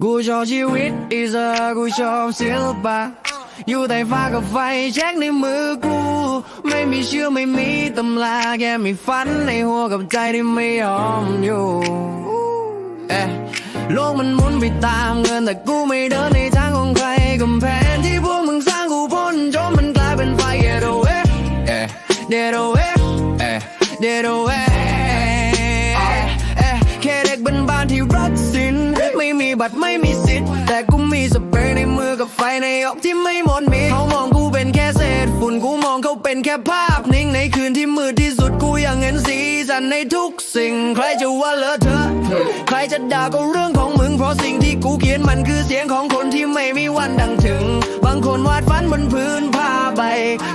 กูชอบชีวิตอิสระกูชอบศิลปะ อยู่ใต้ฟ้ากับไฟแช็กในมือกู ไม่มีเชื่อไม่มีตำราแค่มีฝันในหัวกับใจที่ไม่ยอมอยู่เอ๊ะโลกมันหมุนไปตามเงินแต่กูไม่เดินในทางของใครกำแพงที่พวกมึงสร้างกูพ้นจนมันกลายเป็นไฟ Get away เอ๊ะ Get away เอ๊ะ Get away บัตรไม่มีสิทธิ์ แต่กูมีสเปรย์ในมือกับไฟในอกที่ไม่หมดมีเขามองกูเป็นแค่เศษฝุ่นกูมองเขาเป็นแค่ภาพนิ่งในคืนที่มืดที่สุดกูยังเห็นสีสันในทุกสิ่ง ใครจะว่าเลอะเทอะใครจะด่าก็เรื่องของมึงเพราะสิ่งที่กูเขียนมันคือเสียงของคนที่ไม่มีวันดังถึง บางคนวาดฝันบนพื้นผ้าใบ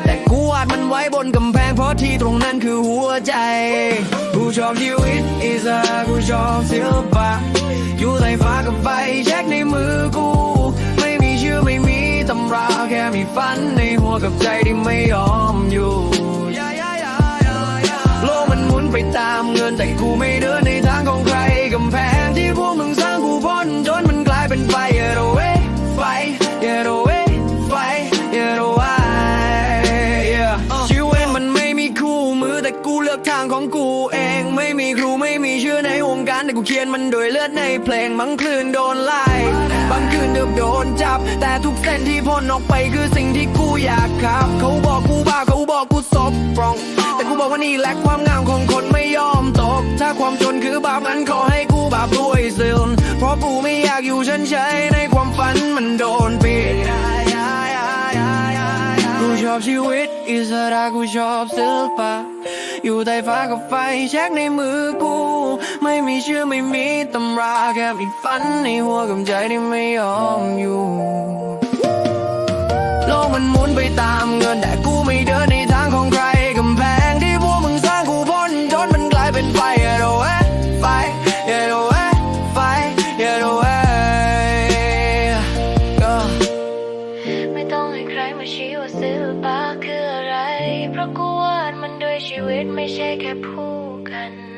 แต่กูวาดมันไว้บนกำแพงเพราะที่ตรงนั้นคือหัวใจ กูชอบชีวิตอิสระกูชอบศิลปะอยู่ใต้ฟ้า กับไฟแช็กในมือกู ไม่มีชื่อไม่มีตำราแค่มีฝันในหัวกับใจที่ไม่ยอมอยู่โลกมันหมุนไปตามเงินแต่กูไม่เดินในทางของใครกำแพงที่พวกมึงสร้างกูพ้นจนมันกลายเป็นไฟ Get away ไฟ Get away ไฟ Get away yeah ชีวิตมันไม่มีคู่มือแต่กูเลือกทางของกูเอง งการแต่กูเขียนมันโดยเลือดในเพลงบางคลื่นโดนไล่บางคืนเดือบโดนจับ แต่ทุกเส้นที่พ่นออกไปคือสิ่งที่กูอยากขับ เขาบอกกูบ้าเขาบอกกูซบปรอง แต่กูบอกว่านี่แหละความงามของคนไม่ยอมตก ถ้าความจนคือบาปนั้นขอให้กูบาปด้วยสิลเพราะกูไม่อยากอยู่เฉยๆในความฝันมันโดนปิดกูชอบชีวิตอิสระกูชอบศิลปะอยู่ใต้ฟ้ากับไฟแช็กในมือกู ม่มีชื่อไม่มีตำราแค่มีฝันในหัวกับใจที่ไม่ยอมอยู่ โลกมันหมุนไปตามเงินแต่กูไม่เดินในทางของใครกำแพงที่พวกมึงสร้างกูพ้นจนมันกลายเป็นไฟ Get away ไฟ Get away ไฟ Get away ก็ไม่ต้องให้ใครมาชี้ว่าศิลปะคืออะไร เพราะกูวาดมันด้วยชีวิตไม่ใช่แค่ผู้กัน